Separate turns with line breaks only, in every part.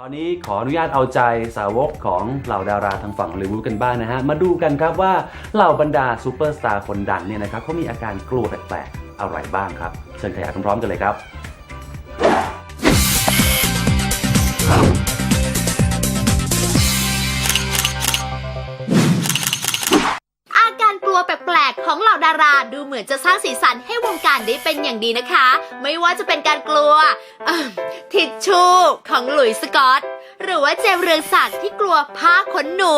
ตอนนี้ขออนุญาตเอาใจสาวกของเหล่าดาราทางฝั่งฮอลลีวูดกันบ้างนะฮะ มาดูกันครับว่าเหล่าบรรดาซูเปอร์สตาร์คนดังเนี่ยนะครับเขามีอาการกลัวแปลกๆอะไรบ้างครับ เชิญขยายพร้อมๆกันเลยครับ
มือนจะสร้างสีสันให้วงการได้เป็นอย่างดีนะคะ ไม่ว่าจะเป็นการกลัวทิชชู่ของหลุยส์สกอต หรือว่าเจมเรืองศักดิ์ที่กลัวผ้าขนหนู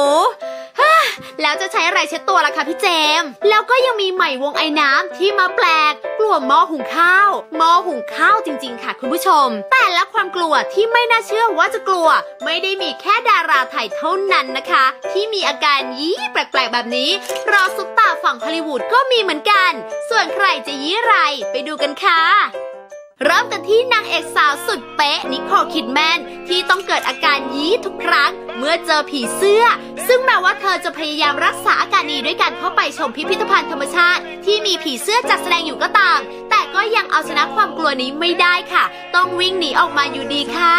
แล้วจะใช้อะไรเช็ดตัวล่ะคะพี่เจม แล้วก็ยังมีใหม่วงไอ้น้ำที่มาแปลก กลัวหม้อหุงข้าวหม้อหุงข้าวจริง ๆ ค่ะคุณผู้ชม แต่ละความกลัวที่ไม่น่าเชื่อว่าจะกลัว ไม่ได้มีแค่ดาราไทยเท่านั้นนะคะ ที่มีอาการยี้แปลกๆแบบนี้รอซุปตาฝั่งฮอลลีวูดก็มีเหมือนกัน ส่วนใครจะยี้ไรไปดูกันค่ะ ที่นางเอกสาวสุดเป๊ะนิโคลคิดแมนที่ต้องเกิดอาการยี้ทุกครั้ง เมื่อเจอผีเสื้อ ซึ่งแม้ว่าเธอจะพยายามรักษาอาการนี้ด้วยการเข้าไปชมพิพิธภัณฑ์ธรรมชาติ ที่มีผีเสื้อจัดแสดงอยู่ก็ตาม แต่ก็ยังเอาชนะความกลัวนี้ไม่ได้ค่ะ ต้องวิ่งหนีออกมาอยู่ดีค่ะ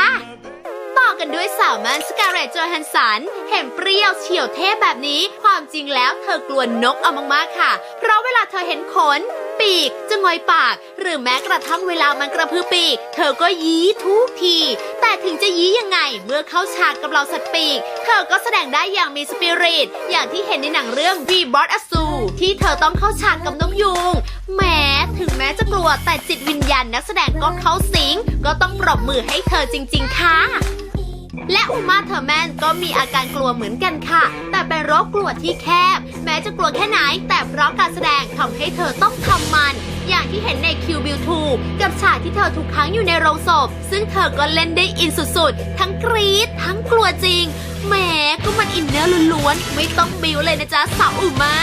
ต่อกันด้วยสาวแมนสการ์เรตจอห์นสัน เห็นเปรี้ยวเฉียวเทพแบบนี้ ความจริงแล้วเธอกลัวนกเอามากๆค่ะ เพราะเวลาเธอเห็นขน ปีกจะงอยปาก หรือแม้กระทั่งเวลามันกระพือปีก เธอก็ยี้ทุกที แต่ถึงจะยี้ยังไง เมื่อเข้าฉากกับเราสัตว์ปีก เธอก็แสดงได้อย่างมีสปิริต อย่างที่เห็นในหนังเรื่อง V b o t a s u ที่เธอต้องเข้าฉากกับนกยูงแม้ถึงแม้จะกลัวแต่จิตวิญญาณนักแสดงก็เข้าสิง ก็ต้องปรบมือให้เธอจริง ๆ ค่ะ และอุมาเทอร์แมนก็มีอาการกลัวเหมือนกันค่ะ แต่เป็นโรคกลัวที่แคบ แม้จะกลัวแค่ไหน แต่เพราะการแสดงทำให้เธอต้องทำมัน อย่างที่เห็นในคิวบิวทูกับฉากที่เธอถูกขังอยู่ในโรงศพ ซึ่งเธอก็เล่นได้อินสุดๆ ทั้งกรี๊ดทั้งกลัวจริงแหมก็มันอินเนอร์ล้วนๆไม่ต้องบิวเลยนะจ๊ะสาวอุมา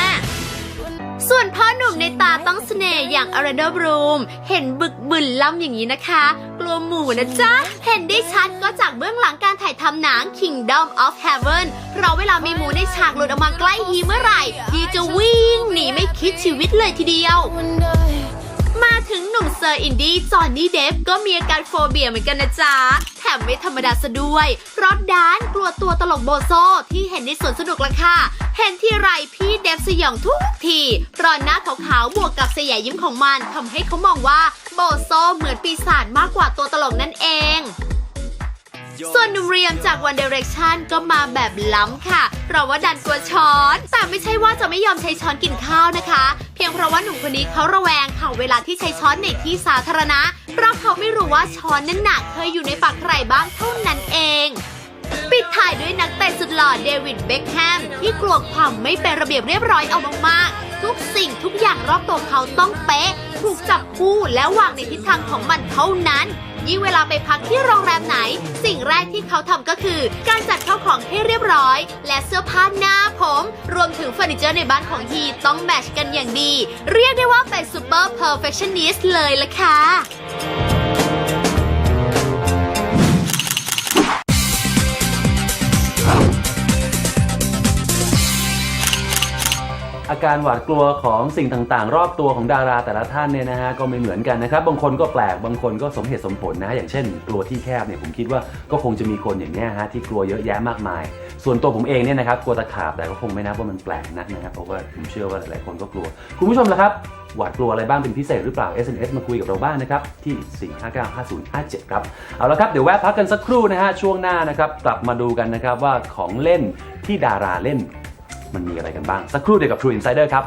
ส่วนพ่อหนุ่มในตาต้องเสน่ห์อย่างอารันโดบรูม เห็นบึกบึนล่ำอย่างนี้นะคะ กลัวหมูนะจ๊ะ เห็นได้ชัดก็จากเบื้องหลังการถ่ายทำหนัง Kingdom of Heaven เพราะเวลามีหมูในฉากหลุดออกมาใกล้ฮีเมื่อไหร่ฮีจะวิ่งหนีไม่คิดชีวิตเลยทีเดียว อร์อินดี้จอห์นนี่เดฟก็มีอาการโฟเบียเหมือนกันนะจ๊ะ แถมไม่ธรรมดาซะด้วย เพราะดานกลัวตัวตลกโบโซที่เห็นในสวนสนุกละค่ะ เห็นที่ไรพี่เดฟสยองทุกทีเพราะหน้าขาวๆบวกกับเสียยิ้มของมันทำให้เขามองว่าโบโซเหมือนปีศาจมากกว่าตัวตลกนั่นเอง ส่วนนุ่มเรียมจาก One Direction ก็มาแบบล้ำค่ะ เพราะว่าดันกลัวช้อน แต่ไม่ใช่ว่าจะไม่ยอมใช้ช้อนกินข้าวนะคะ เพียงเพราะว่าหนุ่มคนนี้เขาระแวงค่ะเวลาที่ใช้ช้อนในที่สาธารณะ เพราะเขาไม่รู้ว่าช้อนนั้นหนักเคยอยู่ในปากใครบ้างเท่านั้นเองปิดท้ายด้วยนักเตะสุดหล่อเดวิดเบ็คแฮมที่กลัวความไม่เป็นระเบียบเรียบร้อยเอามากๆ ทุกสิ่งทุกอย่างรอบตัวเขาต้องเป๊ะ ถูกจับคู่และวางในทิศทางของมันเท่านั้น ยิ่งเวลาไปพักที่โรงแรมไหน สิ่งแรกที่เขาทำก็คือ การจัดเข้าของให้เรียบร้อย และเสื้อผ้าหน้าผม รวมถึงเฟอร์นิเจอร์ในบ้านของฮีต้องแมชกันอย่างดี เรียกได้ว่าเป็นซูเปอร์เพอร์เฟคชันนิสเลยละค่ะ
อาการหวาดกลัวของสิ่งต่างๆ รอบตัวของดาราแต่ละท่านเนี่ยนะฮะก็ไม่เหมือนกันนะครับ บางคนก็แปลกบางคนก็สมเหตุสมผลนะฮะอย่างเช่นกลัวที่แคบเนี่ยผมคิดว่าก็คงจะมีคนอย่างเนี้ยฮะที่กลัวเยอะแยะมากมาย ส่วนตัวผมเองเนี่ยนะครับกลัวตะขาบแต่ก็คงไม่นับว่ามันแปลกนักนะครับเพราะว่าผมเชื่อว่าหลายๆคนก็กลัว คุณผู้ชมล่ะครับหวาดกลัวอะไรบ้างเป็นพิเศษหรือเปล่า SMS มาคุยกับเราบ้างนะครับ ที่ 4595057 ครับ เอาละครับ เดี๋ยวแวะพักกันสักครู่นะฮะ ช่วงหน้านะครับ กลับมาดูกันนะครับว่าของเล่นที่ดาราเล่น มันมีอะไรกันบ้าง สักครู่เดียวกับ True Insider ครับ